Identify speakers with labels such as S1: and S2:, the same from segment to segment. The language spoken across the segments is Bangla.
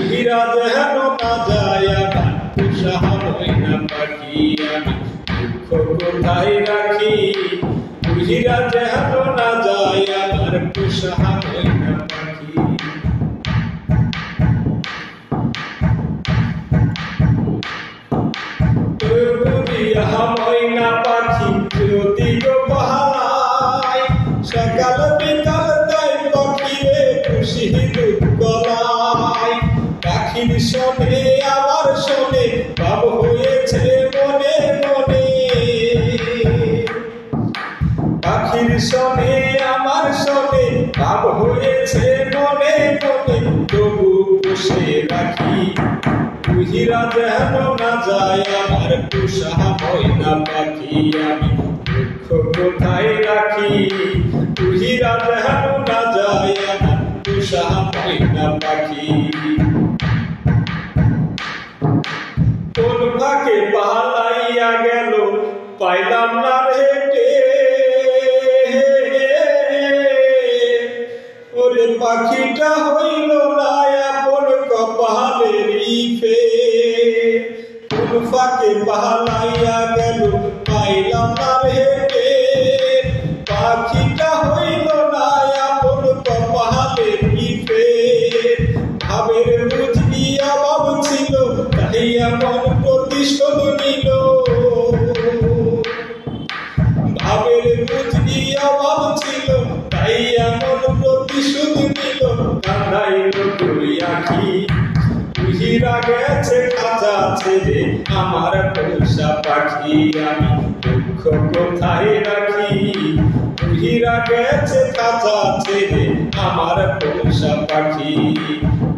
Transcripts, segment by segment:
S1: হীরা যেন না যায় আমার উৎসাহ হয় না পাখি আমি। দুঃখ কোথায় রাখি? হীরা শোনে আবার শোনে ভাব হয়েছে মনে মনে। পাখির শোনে আমার শোনে ভাব হয়েছে মনে মনে। তবু বসে রাখি তুহিরা যেন না যায়। আমার তুষাহ ময়না পাখি, আমি দুঃখ কোথায় রাখি? তুহিরা যেন না যায়। আমার তুষাহ ময়না পাখি। পাইলাম না রেটে ওরে পাখিটা হইল না আপন কপালের ইফে ফাঁকে পালাইয়া গেল, পাইলাম না রেটে পাখিটা হইল না আপন কপালের ইফে ভাবের বুঝি অভাব ছিল, তাই এমন প্রতিশোধ নিল। ভাবের বুঝি অভাব ছিল, তাই এমন প্রতিশোধ নিল। কান্দাই দুই আখি তুহিরা গেছে খাঁচা ছেড়ে আমার পয়সা পাখি আমি। দুঃখ কোথায় রাখি? তুহিরা গেছে খাঁচা ছেড়ে আমার পয়সা পাখি।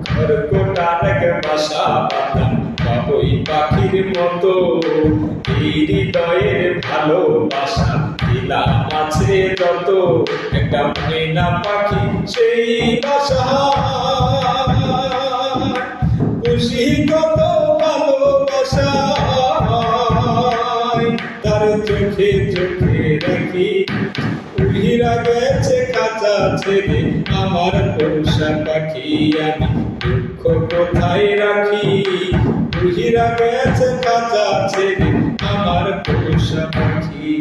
S1: ঘর কোটার বাসা বাঁধলাম বাবুই পাখির মতো। এই হৃদয়ের ভালোবাসা দিলাম আছে যত, একটা ময়না পাখি, সেই বাসা। খুশি কত ভালোবাসা। তার চোখে চোখে রাখি উহিরা গেছে কাঁচা ছেড়ে আমার পোষা পাখি আমি দুঃখ কোথায় রাখি? উহিরা গেছে কাঁচা ছেড়ে আমার পোষা পাখি।